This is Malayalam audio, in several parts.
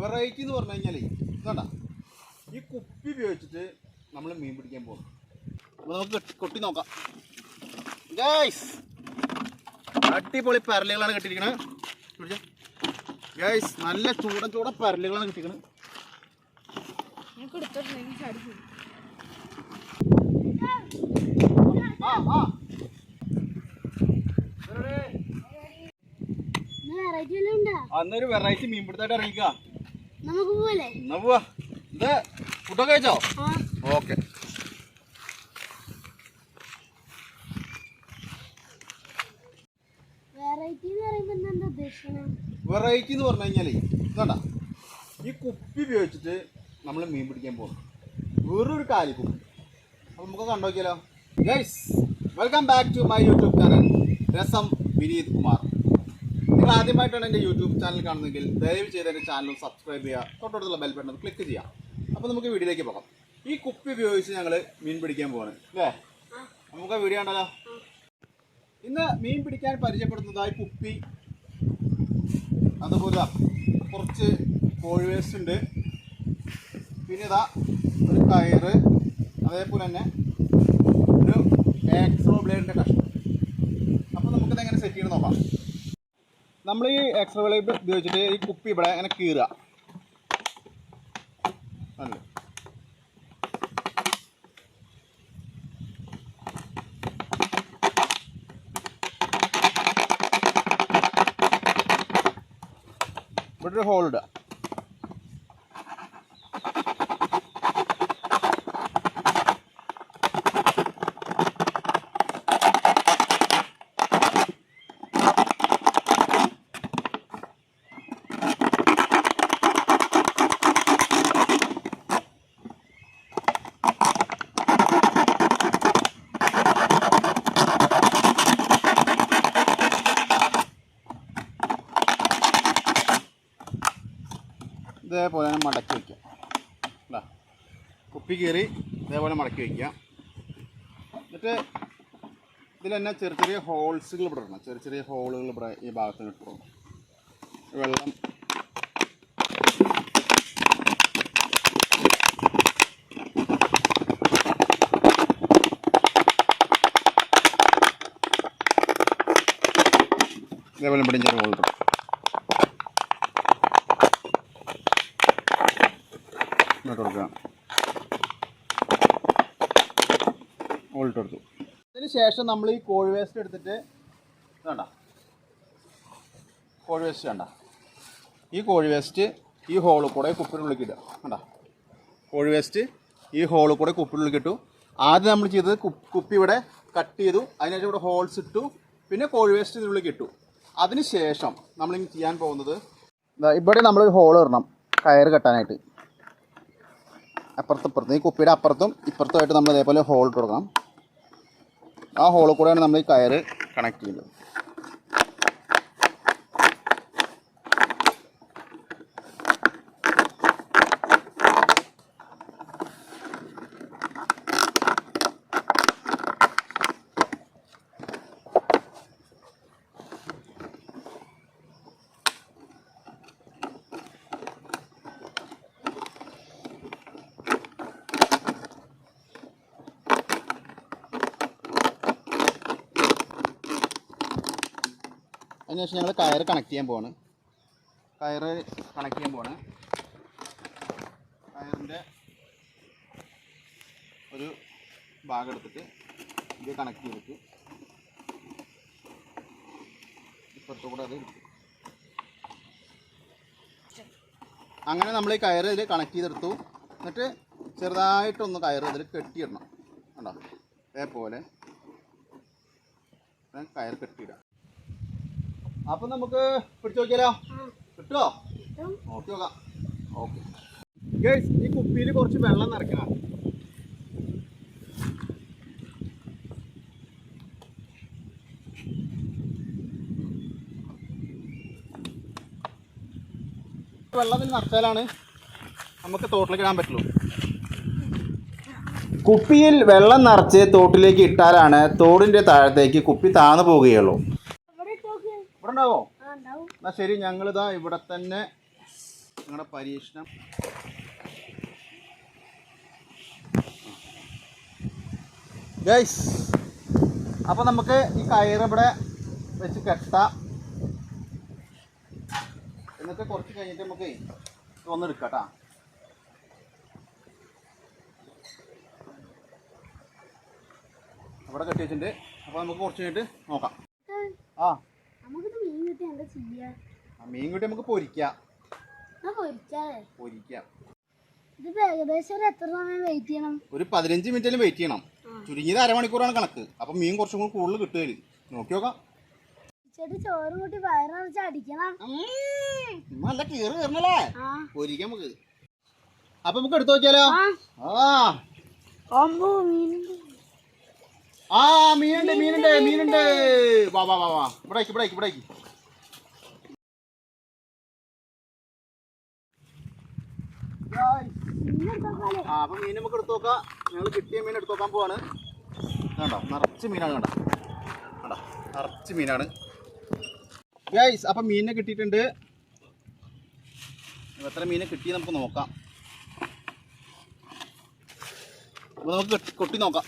വെറൈറ്റി എന്ന് പറഞ്ഞു കഴിഞ്ഞാൽ ഇതാണ്ട? ഈ കുപ്പി ഉപയോഗിച്ചിട്ട് നമ്മൾ മീൻ പിടിക്കാൻ പോകും അപ്പോൾ നമുക്ക് കൊട്ടി നോക്കാം. ഗൈസ് അടിപൊളി പരലുകളാണ് കെട്ടിയിരിക്കണത് ഗൈസ് നല്ല ചൂടൻ ചൂടൻ പരലുകളാണ് കിട്ടിയിരിക്കണത് ചാടി പോകും ആ ആ അന്നൊരു വെറൈറ്റി മീൻ പിടുത്തായിട്ട് ഇറങ്ങിക്ക നമുക്ക് പോലെ എന്നാ പോവാ. ഇത് ഫുഡൊക്കെ കഴിച്ചോ? ഓക്കെ. വെറൈറ്റി എന്ന് പറഞ്ഞു കഴിഞ്ഞാലേ ഇതാണ്ട. ഈ കുപ്പി ഉപയോഗിച്ചിട്ട് നമ്മൾ മീൻ പിടിക്കാൻ പോകും വേറൊരു കാലി കുപ്പി അപ്പോൾ നമുക്ക് കണ്ടോക്കിയാലോ? Guys welcome back to my YouTube channel രസം വിനീത് കുമാർ. നിങ്ങൾ ആദ്യമായിട്ടാണ് എന്റെ യൂട്യൂബ് ചാനൽ കാണുന്നതെങ്കിൽ ദയവ് ചെയ്ത് എന്റെ ചാനൽ സബ്സ്ക്രൈബ് ചെയ്യുക. തൊട്ടടുത്തുള്ള ബെൽ ബട്ടൺ ക്ലിക്ക് ചെയ്യാം അപ്പോൾ നമുക്ക് വീഡിയോയിലേക്ക് പോകാം. ഈ കുപ്പി ഉപയോഗിച്ച് ഞങ്ങൾ മീൻ പിടിക്കാൻ പോവാണ്. അല്ലേ? നമുക്ക് വീഡിയോ ഉണ്ടല്ലോ ഇന്ന് മീൻ പിടിക്കാൻ പരിചയപ്പെടുന്നതായി കുപ്പി. അതുപോലെ കുറച്ച് കോഴി വേസ്റ്റ് ഉണ്ട്. പിന്നെ ഇതാ ഒരു കയറ്. അതേപോലെ തന്നെ ഒരു എക്സ്ട്രോ ബ്ലേഡിന്റെ കഷ്ണം. അപ്പോൾ നമുക്കിതെങ്ങനെ സെറ്റ് ചെയ്യണം നോക്കാം. നമ്മൾ ഈ എക്സ്ട്രാ ബ്ലേഡ് ഉപയോഗിച്ചിട്ട് ഈ കുപ്പി ഇവിടെ അങ്ങനെ കീറുക. ഇവിടെ ഒരു ഹോൾ ഇടുക. ഇതേപോലെ തന്നെ മടക്കി വയ്ക്കുക അല്ല കുപ്പി കീറി ഇതേപോലെ മടക്കി വയ്ക്കുക എന്നിട്ട് ഇതിൽ തന്നെ ചെറിയ ചെറിയ ഹോൾസുകൾ ഇവിടെ ഇടണം. ചെറിയ ചെറിയ ഹോളുകൾ ഇവിടെ ഈ ഭാഗത്ത് ഇട്ടു വെള്ളം ഇതേപോലെ ഇവിടെ ചെറിയ ഹോൾ ഇട്ടു ഇങ്ങോട്ട് കൊടുക്കുക ഓൾട്ട് കൊടുത്തു. അതിന് ശേഷം നമ്മൾ ഈ കോഴി വേസ്റ്റ് എടുത്തിട്ട് വേണ്ട കോഴി വേസ്റ്റ് വേണ്ട ഈ കോഴി വേസ്റ്റ് ഈ ഹോളിൽ കൂടെ കുപ്പിനുള്ളിൽ ഇടുക. വേണ്ട കോഴി വേസ്റ്റ് ഈ ഹോളിൽ കൂടെ കുപ്പിനുള്ളിൽ ഇട്ടു. ആദ്യം നമ്മൾ ചെയ്തത് കുപ്പി ഇവിടെ കട്ട് ചെയ്തു. അതിനുശേഷം ഇവിടെ ഹോൾസ് ഇട്ടു. പിന്നെ കോഴി വേസ്റ്റ് ഇതിനുള്ളിൽ ഇട്ടു. അതിന് ശേഷം നമ്മളിനി ചെയ്യാൻ പോകുന്നത് ഇവിടെ നമ്മൾ ഹോൾ ഇടണം. കയറ് കെട്ടാനായിട്ട്. അപ്പുറത്തും ഇപ്പുറത്തും. ഈ കുപ്പിയുടെ അപ്പുറത്തും ഇപ്പുറത്തുമായിട്ട് നമ്മൾ ഇതേപോലെ ഹോൾ ഇട്ട് കൊടുക്കണം. ആ ഹോളിൽ കൂടെയാണ് നമ്മൾ ഈ കയറ് കണക്ട് ചെയ്യുന്നത്. അതിനുശേഷം ഞങ്ങൾ കയർ കണക്ട് ചെയ്യാൻ പോവാണ്. കയർ കണക്ട് ചെയ്യാൻ പോവാണ്. കയറിന്റെ ഒരു ഭാഗം എടുത്തിട്ട് ഇത് കണക്ട് ചെയ്തിട്ട് ഇപ്പുറത്തു കൂടെ അത് അങ്ങനെ നമ്മൾ ഈ കയർ ഇതിൽ കണക്ട് ചെയ്തെടുത്തു. എന്നിട്ട് ചെറുതായിട്ടൊന്ന് കയർ ഇതിൽ കെട്ടിയിടണം. കണ്ടോ? അതേപോലെ. കയർ കെട്ടിയിടാം. അപ്പൊ നമുക്ക് പിടിച്ചു നോക്കിയാലോ? കിട്ടോ? നോക്കി നോക്കാം. ഓക്കെ. ഗൈസ് ഈ കുപ്പിയിൽ കുറച്ച് വെള്ളം നിറയ്ക്കണം. വെള്ളത്തിൽ നിറച്ചാലാണ് നമുക്ക് തോട്ടിലേക്ക് ഇടാൻ പറ്റുള്ളൂ. കുപ്പിയിൽ വെള്ളം നിറച്ച് തോട്ടിലേക്ക് ഇട്ടാലാണ് തോടിന്റെ താഴത്തേക്ക് കുപ്പി താന്നു പോവുകയുള്ളൂ ഉണ്ടാവോ? എന്നാ ശരി ഞങ്ങളിതാ ഇവിടെ തന്നെ ഞങ്ങളുടെ പരീക്ഷണം. ഗൈസ് അപ്പോൾ നമുക്ക് ഈ കയറ് ഇവിടെ വെച്ച് കെട്ടാം. എന്നിട്ട് കുറച്ച് കഴിഞ്ഞിട്ട് നമുക്ക് കേട്ടോ അവിടെ കെട്ടി വെച്ചിട്ടുണ്ട്. അപ്പോൾ നമുക്ക് കുറച്ച് കഴിഞ്ഞിട്ട് നോക്കാം. ആ. കിട്ടി എന്താ ചെയ്യാ? മീൻ കൂട്ടി നമുക്ക് പൊരിക്കാം. പൊരിക്കാം. ഇതിപ്പോ ഏകദേശം ഒരു എത്ര സമയം വെയിറ്റ് ചെയ്യണം? ഒരു പതിനഞ്ച് മിനിറ്റിലും വെയിറ്റ് ചെയ്യണം. ചുരുങ്ങിയത് അരമണിക്കൂറാണ് കണക്ക്. അപ്പം മീൻ കുറച്ചും കൂടി കൂടുതൽ കിട്ടുകയില്ല നോക്കി നോക്കാം. ചേട്ടി ചോറ് കൂട്ടി വയറിറച്ച് അടിക്കണം. നല്ല കീറ് കയറണല്ലേ പൊരിക്കാം നമുക്ക്. അപ്പൊ നമുക്ക് എടുത്തു നോക്കിയാലോ? ആ. മീനുണ്ട്. മീനുണ്ട് മീനുണ്ട് വാ വാ വാ വാ. ഇവിടെ ഇവിടെ ഇവിടെ അപ്പൊ മീൻ നമുക്ക് എടുത്തു നോക്കാം. ഞങ്ങൾ കിട്ടിയ മീൻ എടുത്തു നോക്കാൻ പോവാണ്. കണ്ടോ? നിറച്ച് മീനാണ് കണ്ടോ? കണ്ടോ? നിറച്ച് മീനാണ്. ഗൈസ് അപ്പം മീനിനെ കിട്ടിയിട്ടുണ്ട്. എത്ര മീനെ കിട്ടി നമുക്ക് നോക്കാം. അപ്പോൾ നമുക്ക് കൊട്ടി നോക്കാം.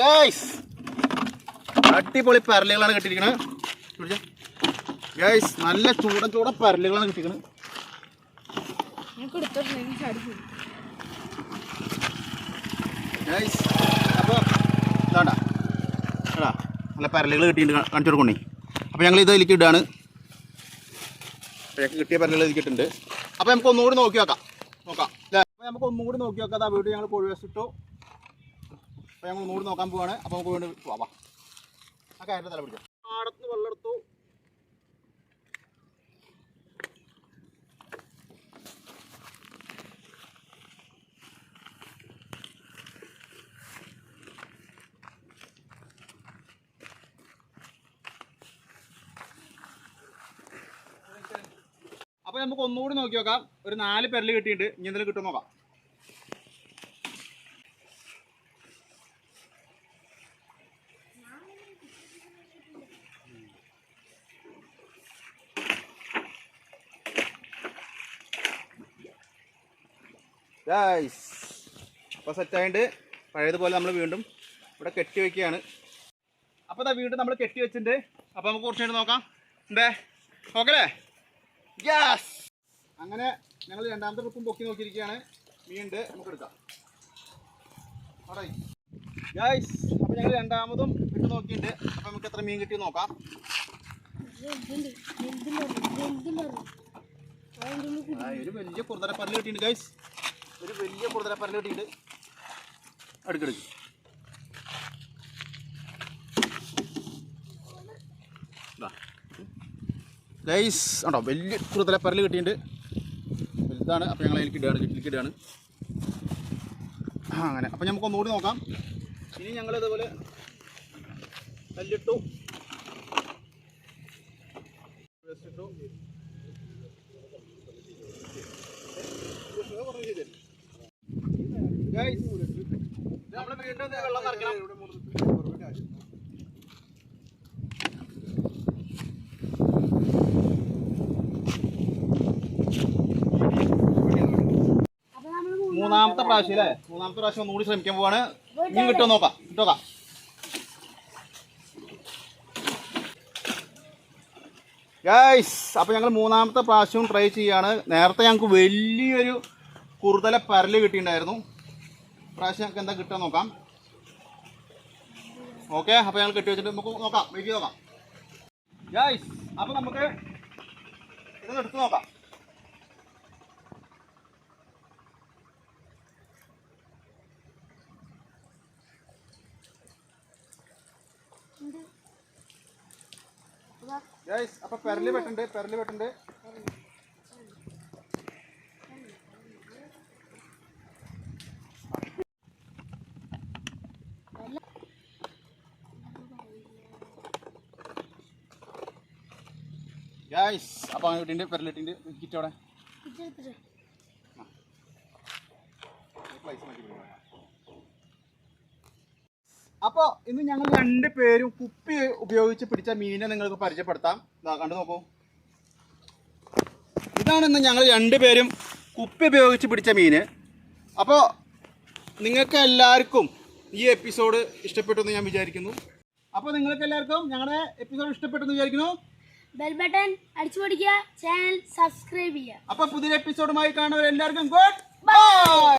ഗൈസ് അടിപൊളി പരലുകളാണ് കിട്ടിയിരിക്കുന്നത്. ഗൈസ് നല്ല ചൂടൻ ചൂട പരലുകളാണ് കിട്ടിയിരിക്കുന്നത് നമുക്ക് എടുത്തോട്ടില്ലെങ്കിൽ ചടിക്കും അപ്പോൾ ഇതാണ്ടാ. എടാ നല്ല പരലുകൾ കിട്ടിയിട്ടുണ്ട് കാ- കാണിച്ചു കൊടുക്കണേ അപ്പോൾ ഞങ്ങൾ ഇത് ഇതിലേക്ക് ഇടുകയാണ് ഞങ്ങൾക്ക് കിട്ടിയ പരലുകൾ ഇതിലേക്ക് ഇട്ടിട്ടുണ്ട്. അപ്പോൾ നമുക്ക് ഒന്നുകൂടി നോക്കി നോക്കാം. അല്ലേ അപ്പോൾ നമുക്ക് ഒന്നുകൂടി നോക്കി വെക്കാം. വീട് ഞങ്ങൾ കോഴി വെച്ചിട്ടു അപ്പോൾ ഞങ്ങൾ ഒന്നുകൂടി നോക്കാൻ പോവാണ്. അപ്പോൾ നമുക്ക് വീണ്ടും പോവാം ആ കയറിന്റെ തല പിടിച്ചോ. പാടത്ത് വെള്ളം എടുത്തു. നമുക്ക് ഒന്നുകൂടി നോക്കി നോക്കാം. ഒരു നാല് പെരൽ കിട്ടിയിട്ടുണ്ട്. ഇനി എന്തെങ്കിലും കിട്ടും നോക്കാം. ഗൈസ് അപ്പോൾ സെറ്റായിട്ട് പഴയതുപോലെ നമ്മൾ വീണ്ടും ഇവിടെ കെട്ടി വെക്കുകയാണ്. അപ്പോൾ ഇതാ വീണ്ടും നമ്മൾ കെട്ടി വെച്ചിട്ടുണ്ട്. അപ്പോൾ നമുക്ക് കുറച്ചു നോക്കാം. എന്തേ നോക്കല്ലേ? യെസ് അങ്ങനെ ഞങ്ങൾ രണ്ടാമത്തെ ട്രിപ്പും പൊക്കി നോക്കിയിരിക്കുകയാണ്. മീനുണ്ട് നമുക്ക് എടുക്കാം. അപ്പൊ ഞങ്ങൾ രണ്ടാമതും ഇട്ട് നോക്കിയിട്ടുണ്ട്. അപ്പോൾ നമുക്ക് എത്ര മീൻ കിട്ടി നോക്കാം. ഒരു വലിയ കുറുതര പരൽ കിട്ടിയിട്ടുണ്ട് ഗൈസ് ഒരു വലിയ കുറുതര പരൽ കിട്ടിയിട്ടുണ്ട് അടുക്കെടുക്ക് ഗൈസ് ഉണ്ടോ? വലിയ കുറുതല പരൽ കിട്ടിയിട്ടുണ്ട്. വലുതാണ് അപ്പോൾ ഞങ്ങൾ അതിലേക്ക് ഇടുകയാണ്. കിറ്റിലേക്ക് അങ്ങനെ. അപ്പോൾ നമുക്ക് ഒന്നുകൂടി നോക്കാം. ഇനി ഞങ്ങൾ ഇതുപോലെ കല്ലിട്ടു. ഇട്ടു നമ്മൾ വീണ്ടും വെള്ളം നിറയ്ക്കണം അപ്പൊ നമ്മൾ മൂന്നാമത്തെ പ്രാവശ്യം അല്ലേ? മൂന്നാമത്തെ പ്രാവശ്യം ഒന്നുകൂടി ശ്രമിക്കാൻ പോവാണ്. ഇനി കിട്ടോ നോക്കാം. കിട്ടോക്കാം. ഗൈസ് അപ്പോൾ ഞങ്ങൾ മൂന്നാമത്തെ പ്രാവശ്യവും ട്രൈ ചെയ്യാണ്. നേരത്തെ ഞങ്ങൾക്ക് വലിയൊരു കുറുതല പരൽ കിട്ടിയിട്ടുണ്ടായിരുന്നു. പ്രാവശ്യം ഞങ്ങൾക്ക് എന്താ കിട്ടുക നോക്കാം. ഓക്കെ അപ്പോൾ ഞങ്ങൾ കെട്ടി വെച്ചിട്ട് നമുക്ക് നോക്കാം. വെയിറ്റ് നോക്കാം. ഗൈസ് അപ്പോൾ നമുക്ക് ഇതൊന്ന് എടുത്ത് നോക്കാം. ഗൈസ് അപ്പോൾ പെരൽ വെട്ടുണ്ട് പെരൽ വെട്ടുണ്ട് ഗൈസ് അപ്പോൾ അങ്ങനെ ഇട്ടിട്ടുണ്ട് കിറ്റോടെ കിറ്റ് അവിടെ ഇതെടുത്തിട്ട് അപ്പോൾ ഇന്ന് ഞങ്ങൾ രണ്ടു പേരും കുപ്പി ഉപയോഗിച്ച് പിടിച്ച മീനെ നിങ്ങൾക്ക് പരിചയപ്പെടുത്താം. കണ്ടു നോക്കൂ. ഇതാണ് ഇന്ന് ഞങ്ങൾ രണ്ടുപേരും കുപ്പി ഉപയോഗിച്ച് പിടിച്ച മീൻ അപ്പോൾ നിങ്ങൾക്ക് എല്ലാവർക്കും ഈ എപ്പിസോഡ് ഇഷ്ടപ്പെട്ടു എന്ന് ഞാൻ വിചാരിക്കുന്നു. അപ്പോൾ നിങ്ങൾക്ക് എല്ലാവർക്കും ഞങ്ങളുടെ എപ്പിസോഡ് ഇഷ്ടപ്പെട്ടു എന്ന് വിചാരിക്കുന്നു. ബെൽ ബട്ടൺ അടിച്ചു പിടിക്കുക ചാനൽ സബ്സ്ക്രൈബ് ചെയ്യുക. അപ്പോൾ പുതിയ എപ്പിസോഡുമായി കാണുന്നവർ എല്ലാവർക്കും ഗുഡ് ബൈ